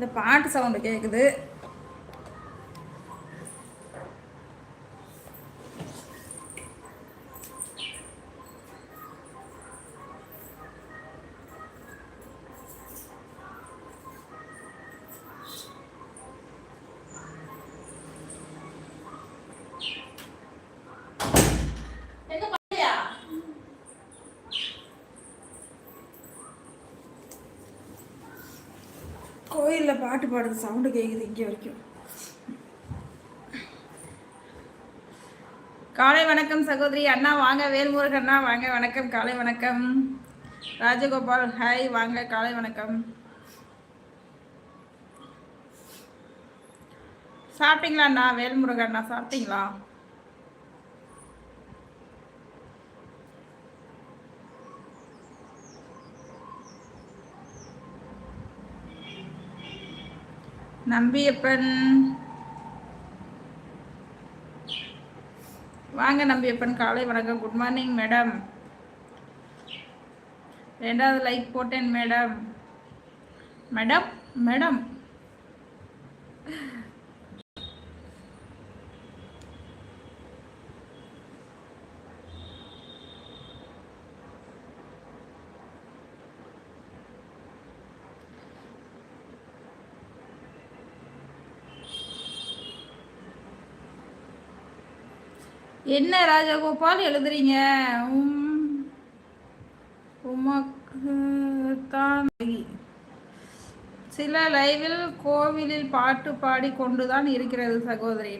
இந்த பாட்டு சவுண்டு கேட்குது கோயிலில் பாட்டு பாடுறது சவுண்டு கேட்குது இங்கே வரைக்கும். காலை வணக்கம் சகோதரி அண்ணா வாங்க வேல்முருகன் அண்ணா வாங்க வணக்கம் காலை வணக்கம். ராஜகோபால் ஹாய் வாங்க காலை வணக்கம். சாப்பிட்டீங்களா அண்ணா வேல்முருகன் அண்ணா சாப்பிட்டீங்களா? நம்பியப்பன். வாங்க நம்பியப்பன் காலை வணக்கம். குட் மார்னிங் மேடம் ரெண்டாவது லைக் போட்டேன் மேடம் மேடம் மேடம் என்ன ராஜகோபால் எழுதுறீங்க? உம், உமக்கு தான் சில லைவில் கோவிலில் பாட்டு பாடி கொண்டுதான் இருக்கிறது சகோதரி.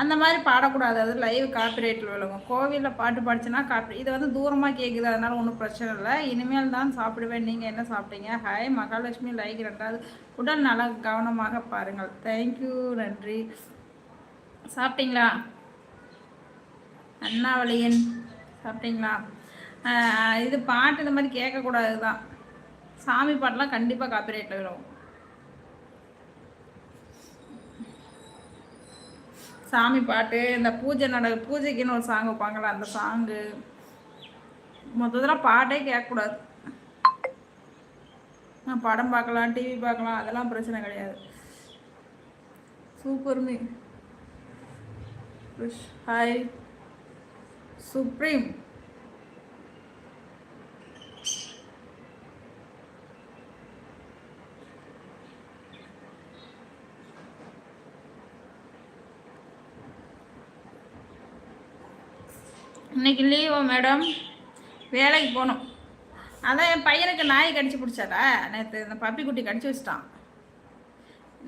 அந்த மாதிரி பாடக்கூடாது. அது லைவ் காப்பிரைட்டில் விழுங்கும் கோவிலில் பாட்டு பாடிச்சுன்னா காப்பி இது வந்து தூரமாக கேட்குது அதனால ஒன்றும் பிரச்சனை இல்லை. இனிமேல் தான் சாப்பிடுவேன். நீங்கள் என்ன சாப்பிட்டீங்க? ஹாய் மகாலட்சுமி லைக் ரெண்டாவது உடல் நல கவனமாக பாருங்கள். தேங்க்யூ நன்றி. சாப்பிட்டீங்களா? அண்ணாவளியன் சாப்பிட்டீங்களா? இது பாட்டு இந்த மாதிரி கேட்கக்கூடாது தான் சாமி பாட்டெலாம் கண்டிப்பாக காப்பிரைட்டில் விடும் சாமி பாட்டு இந்த பூஜை நட பூஜைக்குன்னு ஒரு சாங் வைப்பாங்களே அந்த சாங்கு மொத்தத்தில் பாட்டே கேட்கக்கூடாது. படம் பார்க்கலாம் டிவி பார்க்கலாம் அதெல்லாம் பிரச்சனை கிடையாது. சூப்பர் மீ ஹாய் சுப்ரீம் இன்னைக்கு லீவா மேடம் வேலைக்கு போகணும். அதான் என் பையனுக்கு நாய் கடிச்சு பிடிச்சாரா நேற்று இந்த பப்பி குட்டி கடிச்சு வச்சிட்டான்.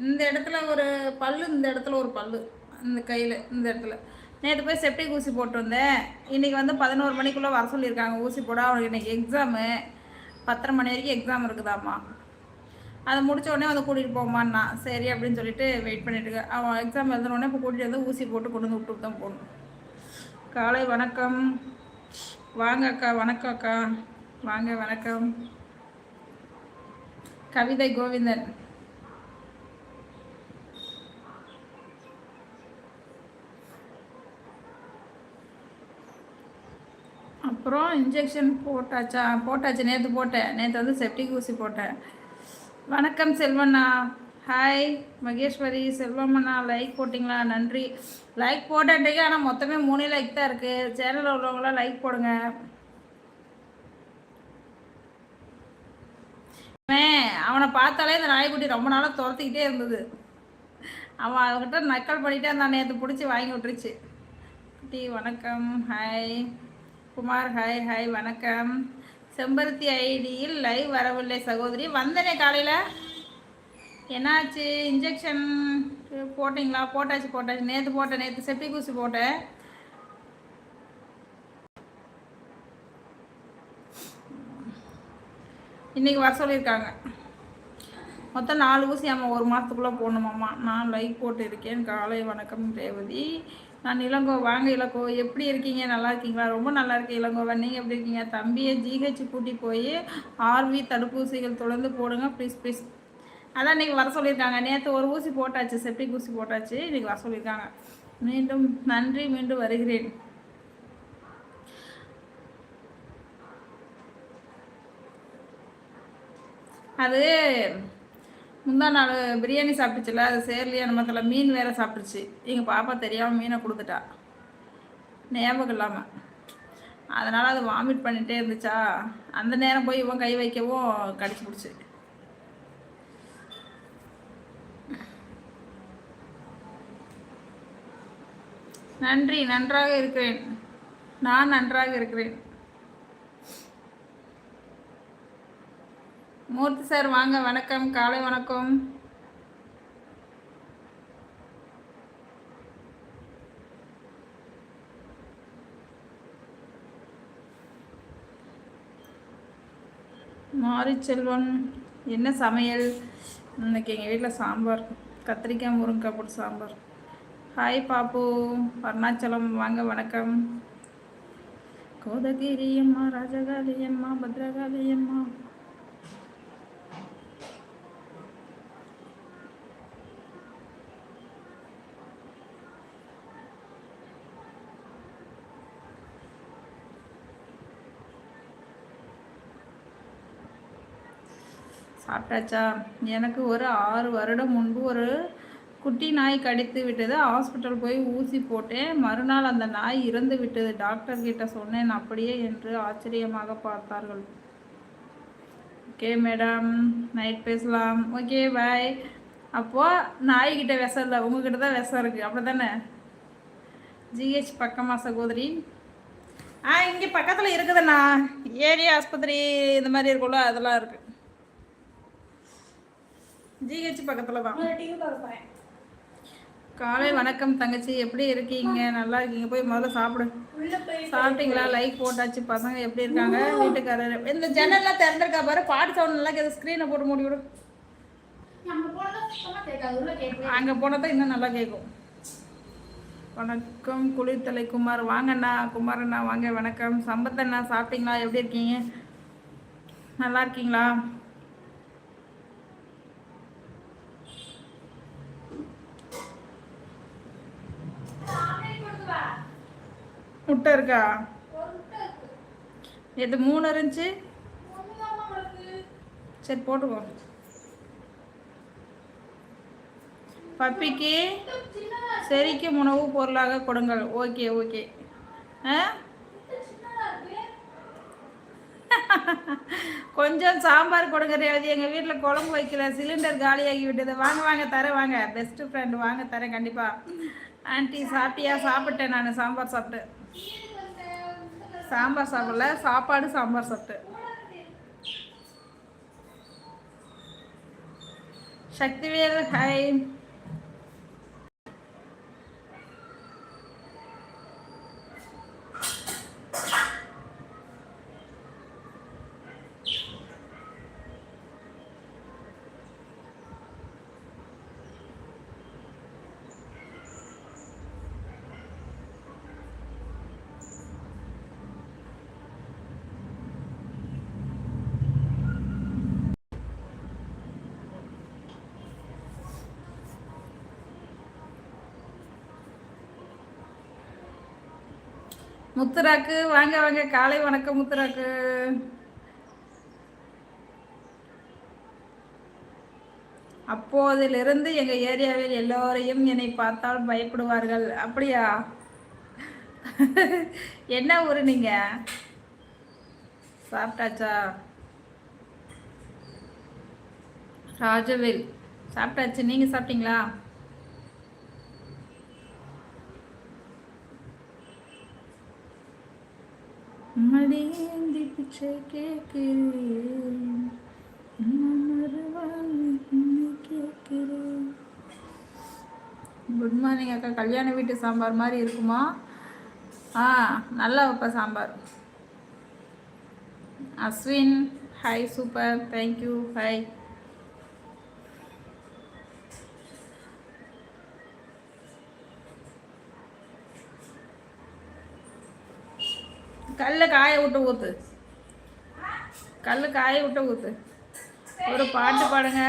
இந்த இடத்துல ஒரு பல்லு இந்த இடத்துல ஒரு பல்லு. இந்த கையில் இந்த இடத்துல. நேற்று போய் செப்டிக் ஊசி போட்டு வந்தேன் இன்றைக்கி வந்து பதினோரு மணிக்குள்ளே வர சொல்லியிருக்காங்க. ஊசி போட அவனுக்கு இன்றைக்கி எக்ஸாமு பத்தரை மணி வரைக்கும் எக்ஸாம் இருக்குதாம்மா. அதை முடிச்ச உடனே வந்து கூட்டிகிட்டு போமான்னா சரி அப்படின்னு சொல்லிட்டு வெயிட் பண்ணிட்டு இருக்கேன். அவன் எக்ஸாம் எழுதுனோடனே இப்போ கூட்டிகிட்டு வந்து ஊசி போட்டு கொண்டு வந்து விட்டு தான் போகணும். காலை வணக்கம். வாங்க அக்கா வணக்கம் அக்கா. வாங்க வணக்கம். கவிதை கோவிந்தன். அப்புறம் இன்ஜெக்ஷன் போட்டாச்சா? போட்டாச்சு. நேற்று போட்டேன். நேற்று வந்து செப்டிக் ஊசி போட்டேன். வணக்கம் செல்வண்ணா. ஹாய் மகேஸ்வரி செல்வம்மண்ணா லைக் போட்டிங்களா? நன்றி. லைக் போட்டேன்ட்டு ஆனால் மொத்தமே மூணே லைக் தான் இருக்குது சேனலில் உள்ளவங்களாம் லைக் போடுங்க. அவனை பார்த்தாலே இந்த நாய்க்குட்டி ரொம்ப நாளாக துரத்திக்கிட்டே இருந்தது. அவன் அவன்கிட்ட நக்கல் பண்ணிட்டே இருந்தான். நேற்று பிடிச்சி வாங்கி விட்டுருச்சு. குட்டி வணக்கம். ஹாய் குமார் ஹாய் ஹாய் வணக்கம். செம்பருத்தி ஐடியில் லைவ் வரவில்லை சகோதரி. வந்தனே காலையில்? என்னாச்சு? இன்ஜெக்ஷன் போட்டிங்களா? போட்டாச்சு போட்டாச்சு. நேற்று போட்டேன் நேற்று செப்டிக் ஊசி போட்டேன். இன்னைக்கு வர சொல்லியிருக்காங்க. மொத்தம் நாலு ஊசி அம்மா ஒரு மாதத்துக்குள்ளே போடணுமாம்மா. நான் லைக் போட்டு இருக்கேன் காலை வணக்கம் ரேவதி. நான் இளங்கோ வாங்க இளங்கோ எப்படி இருக்கீங்க? நல்லா இருக்கீங்களா? ரொம்ப நல்லா இருக்கேன் இளங்கோவன் நீங்கள் எப்படி இருக்கீங்க? தம்பியை ஜிஹெச் கூட்டி போய் ஆர்வி தடுப்பூசிகள் தொடர்ந்து போடுங்க. Please please. அதான் இன்றைக்கி வர சொல்லியிருக்காங்க. நேற்று ஒரு ஊசி போட்டாச்சு செப்டிக் ஊசி போட்டாச்சு. இன்றைக்கி வர சொல்லியிருக்காங்க. மீண்டும் நன்றி. மீண்டும் வருகிறேன். அது முந்தா நாள் பிரியாணி சாப்பிட்டுச்சுல அது சேர்லையே நம்ம மீன் வேற சாப்பிட்டுச்சு எங்கள் பாப்பா தெரியாமல் மீனை கொடுத்துட்டா. ஞாபகம் இல்லாமல் அதனால் அது வாமிட் பண்ணிகிட்டே இருந்துச்சா. அந்த நேரம் போய் இவன் கை வைக்கவும் கடிச்சு பிடிச்சி. நன்றி நன்றாக இருக்கிறேன். நான் நன்றாக இருக்கிறேன். மூர்த்தி சார் வாங்க. வணக்கம். காலை வணக்கம். மாரி செல்வன் என்ன சமையல்? இன்னைக்கு எங்கள் வீட்டில் சாம்பார். கத்திரிக்காய் முருங்கைக்காய் போட்டு சாம்பார். ஹாய் பாப்பு. அருணாச்சலம் வாங்க. வணக்கம். கோதகிரி அம்மா ராஜகாளி அம்மா பத்ரகாளி அம்மா சாப்பிட்டாச்சா? எனக்கு ஒரு ஆறு வருடம் முன்பு ஒரு குட்டி நாய் கடித்து விட்டது. ஹாஸ்பிட்டல் போய் ஊசி போட்டேன். மறுநாள் அந்த நாய் இறந்து விட்டது. டாக்டர் கிட்ட சொன்னேன். அப்படியே என்று ஆச்சரியமாக பார்த்தார்கள். Okay madam. நைட் பேசலாம். Okay bye. அப்போது நாய்கிட்ட விஷம் இல்லை. உங்ககிட்ட தான் விஷம் இருக்குது அப்படி தானே ஜிஹெச் பக்கமா சகோதரி. ஆ இங்கே பக்கத்தில் இருக்குதுண்ணா. ஏரியா ஆஸ்பத்திரி இந்த மாதிரி இருக்கும்ல அதெல்லாம் இருக்குது ஜிஹெச் பக்கத்தில் தான் காலை வணக்கம் தங்கச்சி எப்படி இருக்கீங்க? நல்லா இருக்கீங்க. போய் முதல்ல சாப்பிடு. சாப்பிட்டீங்களா? லைக் போட்டாச்சு. பசங்க எப்படி இருக்காங்க? வீட்டுக்காரர். இந்த ஜன்னல்லாம் திறந்திருக்கா பாரு. பாட்டு சவுண்ட் நல்லா கேட்குது ஸ்க்ரீனை போட்டு மூடி விடு. அங்கே போனால் இன்னும் நல்லா கேட்கும் வணக்கம் குளிர்தலை குமார். வாங்கண்ணா குமாரண்ணா வாங்க. வணக்கம். சம்பத்தண்ணா சாப்பிட்டீங்களா? எப்படி இருக்கீங்க? நல்லா இருக்கீங்களா? முட்டை இருக்கா? எது மூணு இருந்துச்சு? சரி போட்டுக்கோ. பப்பிக்கு செரிக்கும் உணவு பொருளாக கொடுங்கள். Okay okay. ஆ? கொஞ்சம் சாம்பார் கொடுங்க ரேவதி. எங்கள் வீட்டில் குழம்பு வைக்கல. சிலிண்டர் காலியாகி விட்டது. வாங்க வாங்க தரேன் வாங்க. பெஸ்ட்டு ஃப்ரெண்டு வாங்க தரேன் கண்டிப்பாக ஆன்ட்டி சாப்பிட்டியா? சாப்பிட்டேன் நான். சாம்பார் சாப்பிட்டேன் சாம்பார் சாப்பிடல. சாப்பாடு சாம்பார் சாப்பிட்டேன் சக்திவேல் ஹாய் முத்துராக்கு வாங்க வாங்க காலை வணக்கம் முத்துராக்கு. அப்போதிலிருந்து எங்கள் ஏரியாவில் எல்லோரையும் என்னை பார்த்தால் பயப்படுவார்கள். அப்படியா? என்ன ஊர் நீங்கள் சாப்பிட்டாச்சா? ராஜவேல். சாப்பிட்டாச்சு. நீங்கள் சாப்பிட்டீங்களா? மடியேந்தி பிச்சை கேட்கிறேன். குட் மார்னிங் அக்கா. கல்யாண வீட்டு சாம்பார் மாதிரி இருக்குமா? ஆ நல்லா வைப்பா sambar. Ashwin hi super thank you hi கல்லை காய விட்டு ஊத்து. கல்லு காய விட்டு ஊத்து. ஒரு பாட்டு பாடுங்க.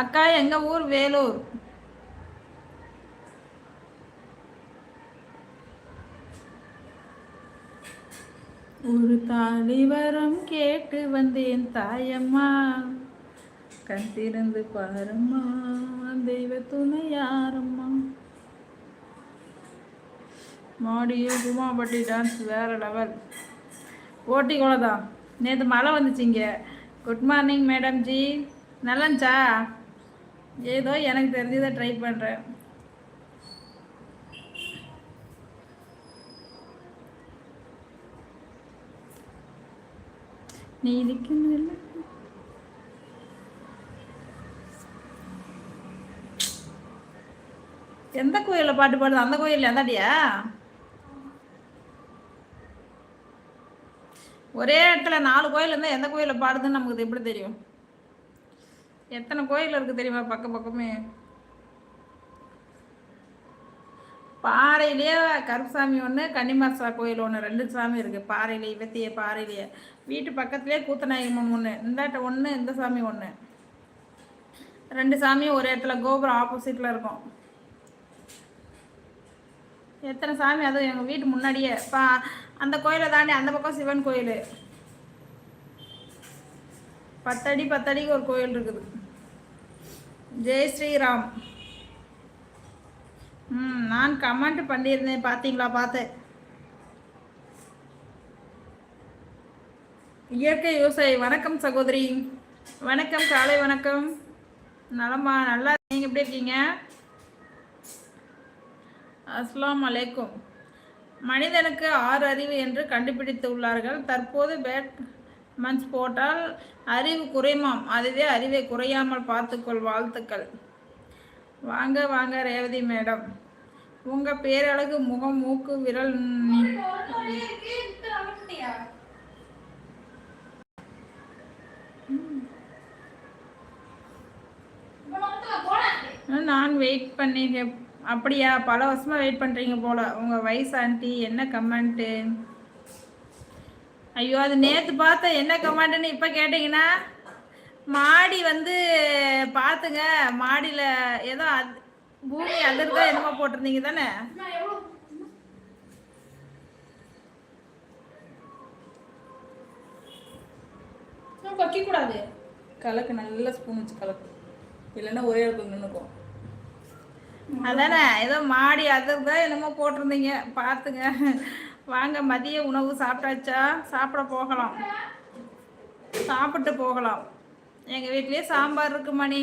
அக்கா எங்க ஊர் வேலூர். ஒரு தாலி வரம் கேட்டு வந்தேன் தாயம்மா. கண் திறந்து பாரம்மா தெய்வ துணை யாரம்மா. மாடியோ குமாபட்டி டான்ஸ் வேற லெவல் ஓட்டி தான் நேற்று மழை வந்துச்சுங்க. Good morning madam ji. நல்லாச்சா ஏதோ எனக்கு தெரிஞ்சதை ட்ரை பண்ணுறேன் நீ இதுக்கு எந்த கோயிலில் பாட்டு பாடுது? அந்த கோயிலில் எந்தாடியா ஒரே இடத்துல நாலு கோயில் இருந்தால் எந்த கோயிலில் பாடுதுன்னு நமக்கு எப்படி தெரியும்? எத்தனை கோயில் இருக்குது தெரியுமா பக்கம் பக்கமே? பாறையிலேயே கருப்புசாமி ஒன்று கன்னிமாசா கோயில் ஒன்று ரெண்டு சாமி இருக்குது பாறையிலே இவத்திய பாறையிலேயே வீட்டு பக்கத்துலேயே கூத்தநாயகம்மன் ஒன்று இந்தாட்ட ஒன்று இந்த சாமி ஒன்று ரெண்டு சாமியும் ஒரு இடத்துல கோபுரம் ஆப்போசிட்டில் இருக்கும். எத்தனை சாமி? அதுவும் எங்கள் வீட்டு முன்னாடியே. பா அந்த கோயிலை தாண்டி அந்த பக்கம் சிவன் கோயில். பத்தடி பத்தடிக்கு ஒரு கோயில் இருக்குது. ஜெய் ஸ்ரீராம். ம் நான் கமெண்ட் பண்ணியிருந்தேன் பார்த்தீங்களா பார்த்தேன். இயற்கை விவசாயி வணக்கம் சகோதரி. வணக்கம் காலை வணக்கம். நலமா நல்லா நீங்கள் எப்படி இருக்கீங்க? அஸ்லாம் அலைக்கும். மனிதனுக்கு ஆறு அறிவு என்று கண்டுபிடித்து உள்ளார்கள் தற்போது பேட் மந்த்ஸ் போட்டால் அறிவு குறைமாம். அதுவே அறிவை குறையாமல் பார்த்துக்கொள் வாழ்த்துக்கள். வாங்க வாங்க ரேவதி மேடம். உங்கள் பேரழகு முகம் மூக்கு விரல் நான் வெயிட் பண்ணி அப்படியா? பல வருஷமாக வெயிட் பண்ணுறீங்க போல. உங்கள் வயசு ஆண்டி என்ன கமெண்ட்டு ஐயோ அது நேற்று பார்த்த என்ன கமெண்ட்டுன்னு இப்போ கேட்டிங்கன்னா மாடி வந்து பார்த்துங்க மாடியில் ஏதோ அது பூமி அதிர்தா என்னமோ போட்டிருந்தீங்க தானே? வைக்கக்கூடாது கலக்கு நல்ல ஸ்பூன் வச்சு கலக்கு. இல்லைன்னா ஒரே இடத்துல நின்றுக்கும் அதானே ஏதோ மாடி அதிர்தா என்னமோ போட்டிருந்தீங்க பார்த்துங்க வாங்க மதிய உணவு சாப்பிட்டாச்சா? சாப்பிட போகலாம். சாப்பிட்டு போகலாம். எங்கள் வீட்லேயே சாம்பார் இருக்கு மணி.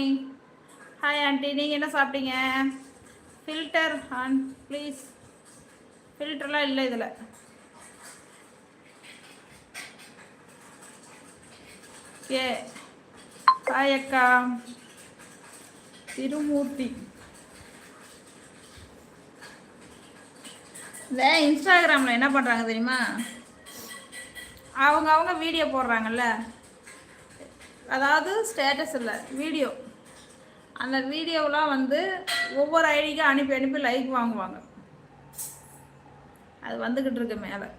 ஹாய் ஆண்டி நீங்கள் என்ன சாப்பிட்டீங்க? ஃபில்டர் ஆன் ப்ளீஸ் ஃபில்டர்லாம் இல்லை இதில். ஏ ஹாய் அக்கா. திருமூர்த்தி. இந்த இன்ஸ்டாகிராமில் என்ன பண்ணுறாங்க தெரியுமா? அவங்க அவங்க வீடியோ போடுறாங்கல்ல. அதாவது ஸ்டேட்டஸ் இல்லை வீடியோ அந்த வீடியோவெலாம் வந்து ஒவ்வொரு ஐடிக்கும் அனுப்பி அனுப்பி லைக் வாங்குவாங்க. அது வந்துக்கிட்டு இருக்கு மேலே.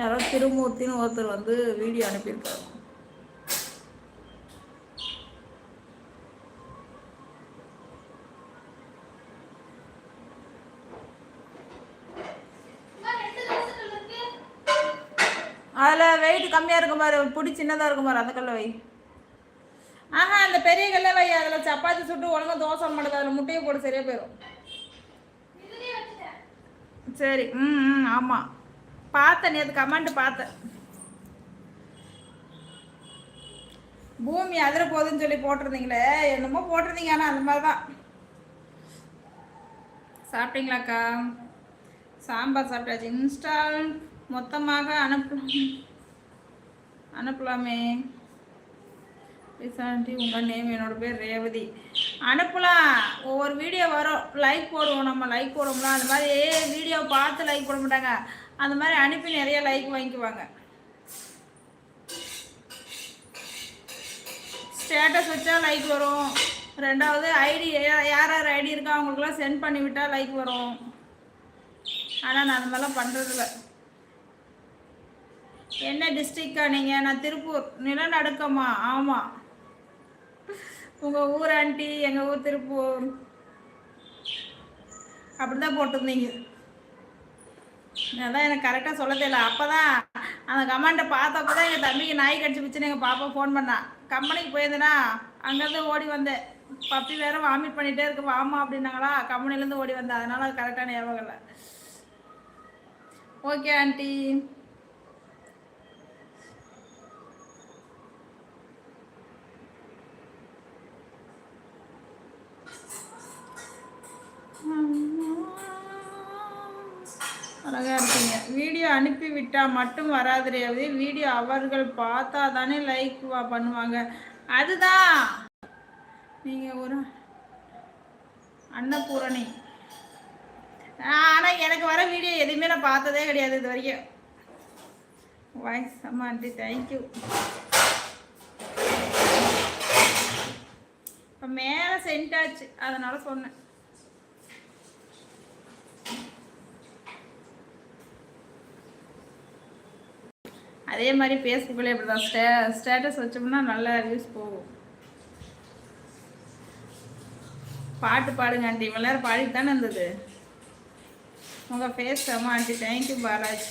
யாரோ திருமூர்த்தின்னு ஒருத்தர் வந்து வீடியோ அனுப்பியிருக்காரு அதில் வெயிட் கம்மியாக இருக்கும் பாரு பிடி சின்னதாக இருக்கும் பாரு அந்த கல்லை வை. ஆஹா அந்த பெரிய கல்லை வை. அதில் சப்பாத்தி சுட்டு ஒழுங்காக தோசை மாட்டேது அதில் முட்டையை போட்டு சரியாக போயிடும் சரி ம் ம் ஆமாம் பார்த்தேன் நேற்று கமெண்ட் பார்த்தேன். பூமி அதிர போகுதுன்னு சொல்லி போட்டிருந்தீங்களே. என்னமோ போட்டிருந்தீங்க ஆனால் அந்த மாதிரி தான். சாப்பிட்டீங்களாக்கா? சாம்பார் சாப்பிட்டாச்சு. இன்ஸ்டால் மொத்தமாக அனுப்பலாம் அனுப்பலாமே. ரிசாண்டி உங்கள் நேம் என்னோட பேர் ரேவதி. அனுப்பலாம் ஒவ்வொரு வீடியோ வரும். லைக் போடுவோம். நம்ம லைக் போடுவோம்ல. அந்த மாதிரி வீடியோ பார்த்து லைக் போட மாட்டாங்க. அந்த மாதிரி அனுப்பி நிறைய லைக் வாங்கிக்குவாங்க. ஸ்டேட்டஸ் வச்சா லைக் வரும். ரெண்டாவது ஐடி யார் யார் ஐடி இருக்கா அவங்களுக்குலாம் சென்ட் பண்ணி விட்டால் லைக் வரும். ஆனால் நான் அந்த மாதிரிலாம் பண்ணுறதில்ல என்ன டிஸ்ட்ரிக்டா நீங்கள் நான் திருப்பூர். நிலநடுக்கமா? ஆமாம் உங்கள் ஊர் ஆண்டி எங்கள் ஊர் திருப்பூர். அப்படி தான் போட்டிருந்தீங்க. அதான் எனக்கு கரெக்டாக சொல்ல தெரியல அப்போ தான் அந்த கமெண்ட்டை பார்த்தப்போ தான் எங்கள் தம்பிக்கு நாய் கடிச்சு பிச்சுன்னு எங்கள் பாப்பா ஃபோன் பண்ணான் கம்பெனிக்கு போயிருந்தேனா அங்கேருந்து ஓடி வந்தேன். பப்பி வேற வாமிட் பண்ணிகிட்டே இருக்கு. வாமா அப்படின்னாங்களா? கம்பெனிலேருந்து ஓடி வந்தேன். அதனால அது கரெக்டான ஞாபகம் இல்லை. ஓகே ஆண்டி அழகா இருக்கீங்க. வீடியோ அனுப்பி விட்டா மட்டும் வராது ரேவதி வீடியோ அவர்கள் பார்த்தா தானே லைக் பண்ணுவாங்க. அதுதான். நீங்க ஒரு அன்னபூரணி. ஆனால் எனக்கு வர வீடியோ எதுவுமே நான் பார்த்ததே கிடையாது இது வரைக்கும். வாய்ஸ் அம்மா ஆண்டி தேங்க்யூ இப்போ மேலே சென்ட் ஆச்சு அதனால சொன்னேன். அதே மாதிரி ஃபேஸ்புக்கில் இப்படி தான். ஸ்டே ஸ்டேட்டஸ் வச்சோம்னா நல்ல வியூஸ் போகும். பாட்டு பாடுங்க ஆண்டி. இவ்வளோ நேரம் பாடிட்டு தானே இருந்தது? உங்கள் ஃபேஸ் செம்ம aunty. Thank you Balaj.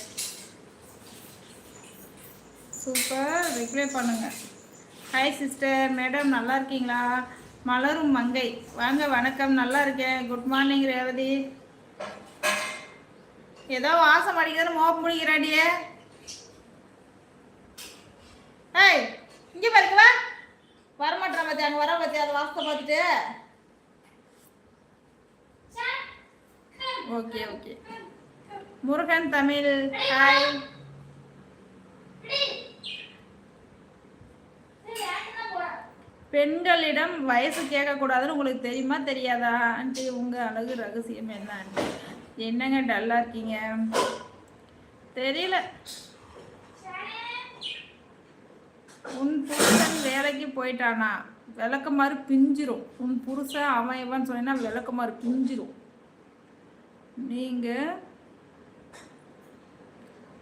Super reply பண்ணுங்க. ஹாய் சிஸ்டர் மேடம் நல்லா இருக்கீங்களா? மலரும் மங்கை. வாங்க வணக்கம். நல்லா இருக்கேன். Good morning Revathi. ஏதோ வாசம் அடிக்கிறது மோப்ப முடிக்கிறாடியே ஏய் இங்கே பாருக்கு வா. வரமாட்டேன் பத்தி அங்கே வர பத்தி அதை வாசத்தை பார்த்துட்டு. Okay okay. Murugan Tamil hi. பெண்களிடம் வயசு கேட்கக்கூடாதுன்னு உங்களுக்கு தெரியுமா தெரியாதா? ஆண்டி உங்கள் அழகு ரகசியம் என்ன ஆண்டி? என்னங்க டல்லாக இருக்கீங்க? தெரியல. உன் புருஷன் வேலைக்கு போயிட்டானா? விளக்கமாறு பிஞ்சிரும். உன் புருஷன் அவன் இவன் சொன்னா விளக்கமாறு பிஞ்சிரும். நீங்கள்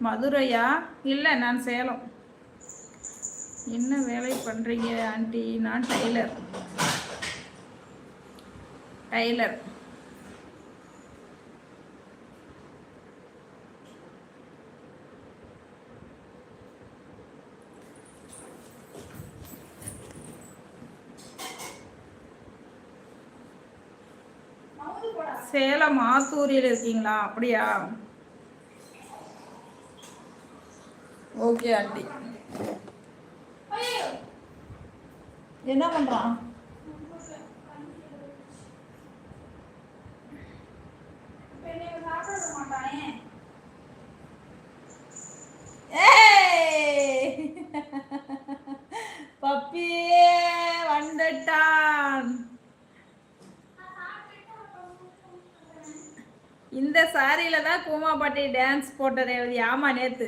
மதுரையா? இல்லை நான் சேலம். என்ன வேலை பண்ணுறீங்க ஆண்டி? நான் டைலர் டைலர் சேலம் ஆத்தூரில் இருக்கீங்களா? அப்படியா? Okay aunty. என்ன பண்றான்? பப்பியே இந்த சாரியில தான் கூமா பாட்டி டான்ஸ் போட்ட ரேவதி ஆமா நேத்து?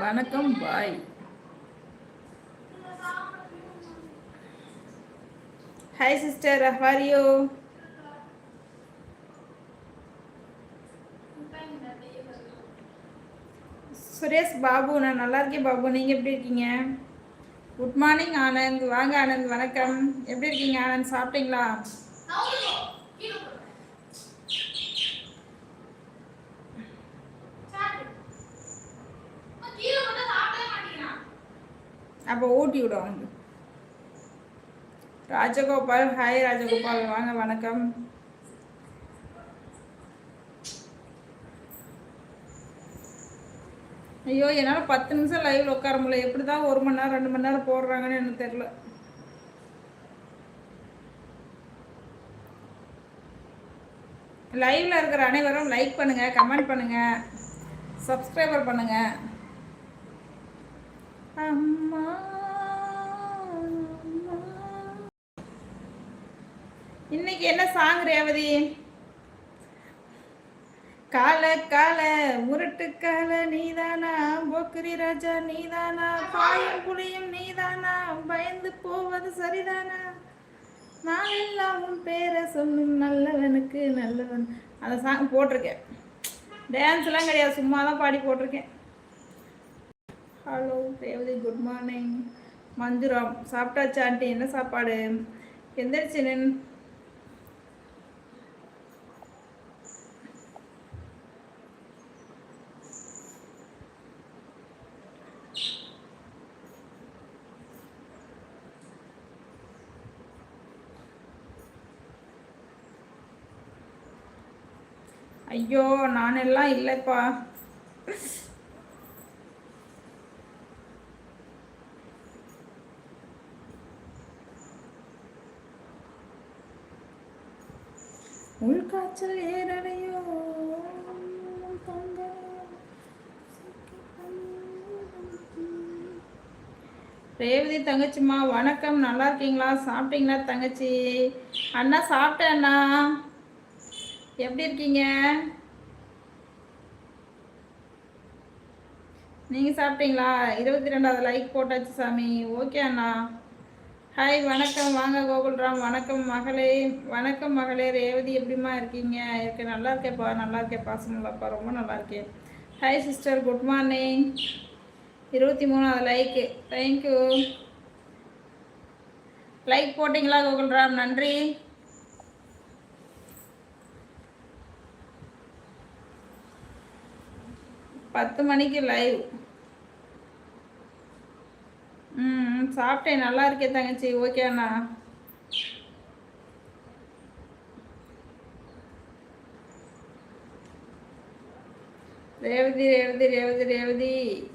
வணக்கம் bye. Hi sister how you Suresh Babu நான் நல்லா இருக்கேன் பாபு. நீங்கள் எப்படி இருக்கீங்க? Good morning Anand. வாங்க ஆனந்த். வணக்கம். எப்படி இருக்கீங்க ஆனந்த்? சாப்பிட்டீங்களா? அப்போ ஊட்டி விடும் அவனுக்கு ராஜகோபால். ஹாய் ராஜகோபால். வாங்க வணக்கம். ஐயோ என்னால் பத்து நிமிஷம் லைவ்ல உட்கார முடியல. எப்படி தான் ஒரு மணி நேரம் ரெண்டு மணி நேரம் போடுறாங்கன்னு எனக்கு தெரில லைவ்ல இருக்கிற அனைவரும் லைக் பண்ணுங்க கமெண்ட் பண்ணுங்க சப்ஸ்கிரைபர் பண்ணுங்க. அம்மா இன்னைக்கு என்ன சாங் ரேவதி? கால கால முரட்டு கால நீதானா? போக்குரி ராஜா நீதானா? பாயும் புளியும் நீதானா? பயந்து போவது சரிதானா? நான் எல்லாம் உன் பேரை சொல்லும் நல்லவனுக்கு நல்லவன். அந்த சாங் போட்டிருக்கேன். டான்ஸ்லாம் கிடையாது. சும்மா தான் பாடி போட்டிருக்கேன். Hello Revathi good morning Manjuram சாப்பிட்டாச்சா ஆண்டி? என்ன சாப்பாடு? ஐயோ நான் ஐயோ நானெல்லாம் இல்லைப்பா. உள்காய்ச்சல் ஏறடையோ ரேவதி தங்கச்சிம்மா வணக்கம். நல்லா இருக்கீங்களா? சாப்பிட்டீங்களா தங்கச்சி? அண்ணா சாப்பிட்டேன் அண்ணா. எப்படி இருக்கீங்க? நீங்கள் சாப்பிட்டீங்களா? இருபத்தி ரெண்டாவது லைக் போட்டாச்சு சாமி. ஓகே அண்ணா. ஹாய் வணக்கம். வாங்க கோகுல்ராம். வணக்கம் மகளே. வணக்கம் மகளே. ரேவதி எப்படிமா இருக்கீங்க? இருக்கு நல்லா இருக்கேப்பா நல்லா இருக்கேன். பாசங்களாப்பா ரொம்ப நல்லா இருக்கேன். ஹாய் சிஸ்டர் குட் மார்னிங் இருபத்தி மூணாவது லைக்கு தேங்க்யூ லைக் போட்டிங்களா கோகுல்ராம்? நன்றி. பத்து மணிக்கு லைவ் ம் சாப்பிட்டேன். நல்லா இருக்கேன் தங்கச்சி. ஓகே அண்ணா. ரேவதி ரேவதி ரேவதி ரேவதி.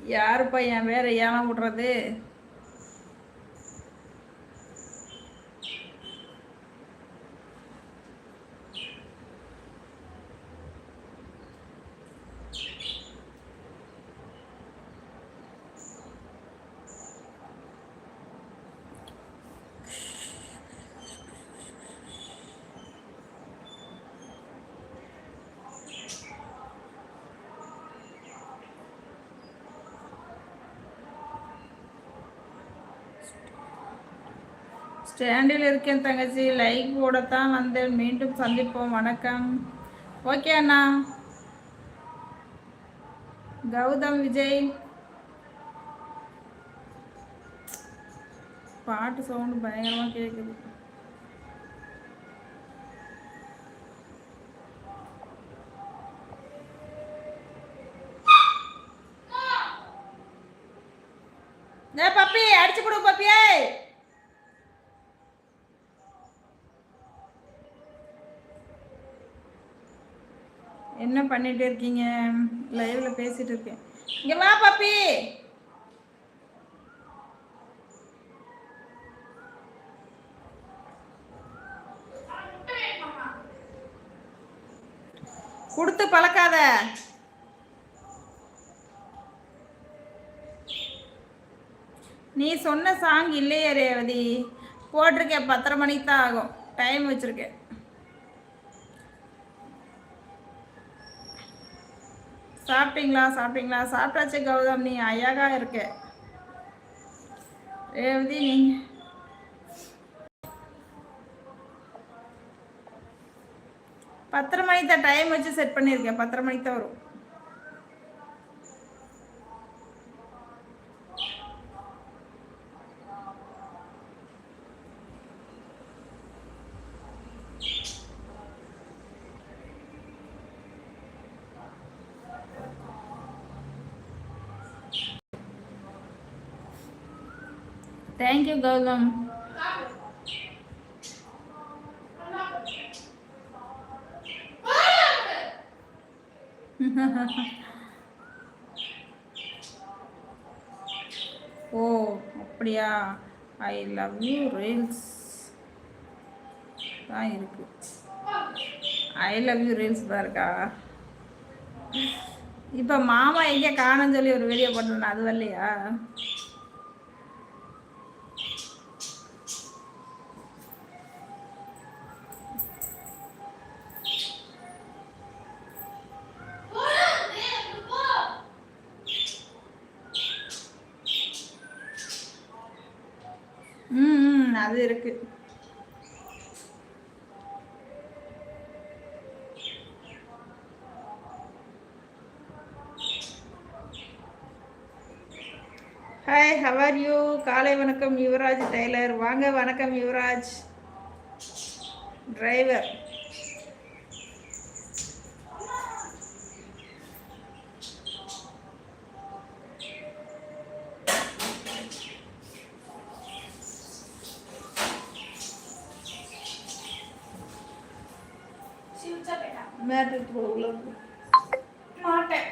யாருப்பா என் வேற ஏன விடுறது? ஸ்டாண்டில் இருக்கேன் தங்கச்சி. லைக் போடத்தான் வந்தேன். மீண்டும் சந்திப்போம். வணக்கம். ஓகே அண்ணா. கௌதம் விஜய். பாட்டு சவுண்டு பயங்கரமாக கேட்குது ஏ பப்பி அடிச்சு கொடு பப்பியே. என்ன பண்ணிட்டு இருக்கீங்க? லைவ்ல பேசிட்டு இருக்கேன். இங்க வா பாப்பி. கொடுத்து பழக்காத. நீ சொன்ன சாங் இல்லையே ரேவதி. போட்டிருக்கேன் பத்தரை மணிக்கு தான் ஆகும். டைம் வச்சிருக்கேன். சாப்பிட்டீங்களா? சாப்பிட்டீங்களா? சாப்பிட்டாச்சு கௌதம் நீ அழகா இருக்க. ரேவதி நீங்க பத்தரை மணிக்கு தான் டைம் வச்சு செட் பண்ணியிருக்கேன். பத்தரை மணிக்கு தான் வரும். இருந்தாலும். ஓ அப்படியா? ஐ லவ் யூ ரீல்ஸ் தான் இருக்கு. ஐ லவ் யூ ரீல்ஸ் தான் இருக்கா? இப்போ மாமா எங்கே காணும் சொல்லி ஒரு வீடியோ பண்ணுறேன் அது வரலையா ம் இருக்கு. ஹாய் ஹவர் யூ காலை வணக்கம் யுவராஜ் டெய்லர். வாங்க வணக்கம் யுவராஜ். டிரைவர் மேட்ருக்கு உள்ள மாட்டேன்.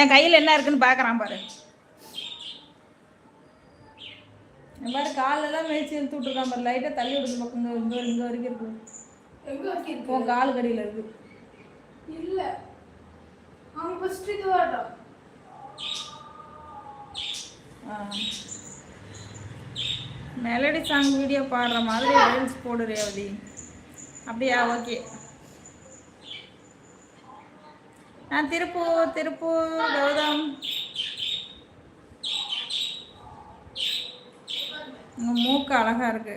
என் கையில் என்ன இருக்குன்னு பார்க்குறான் பாரு. மாதிரி காலெல்லாம் மேய்ச்சி இழுத்து விட்ருக்கான் பாரு. லைட்டாக தள்ளி விடுது பக்கம். இங்கே இங்கே இங்கே வரைக்கும் இருக்கு? உன் கால் கடியில் இருக்கு இல்ல அவங்க ஃபர்ஸ்ட் இது வரட்டும் மெலடி சாங் வீடியோ பாடுற மாதிரி ரீல்ஸ் போடு ரேவதி. அப்படியா? ஓகே நான் திருப்பூர் திருப்பூர் கௌதம். உங்கள் மூக்கு அழகா இருக்கு.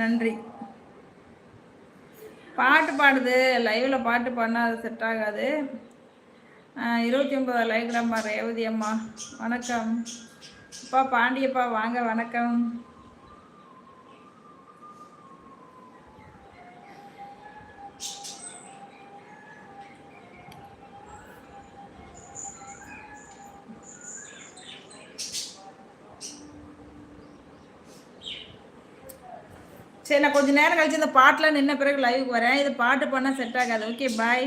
நன்றி. பாட்டு பாடுது. லைவில் பாட்டு பாடினா அது செட் ஆகாது. இருபத்தி ஒன்பது லைக்டாம்மா ரேவதி அம்மா. வணக்கம். அப்பா பாண்டியப்பா வாங்க வணக்கம். சரி நான் கொஞ்ச நேரம் கழிச்சு இந்த பாட்டெலாம் நின்ன பிறகு லைவுக்கு வரேன். இது பாட்டு பண்ணால் செட் ஆகாது. Okay bye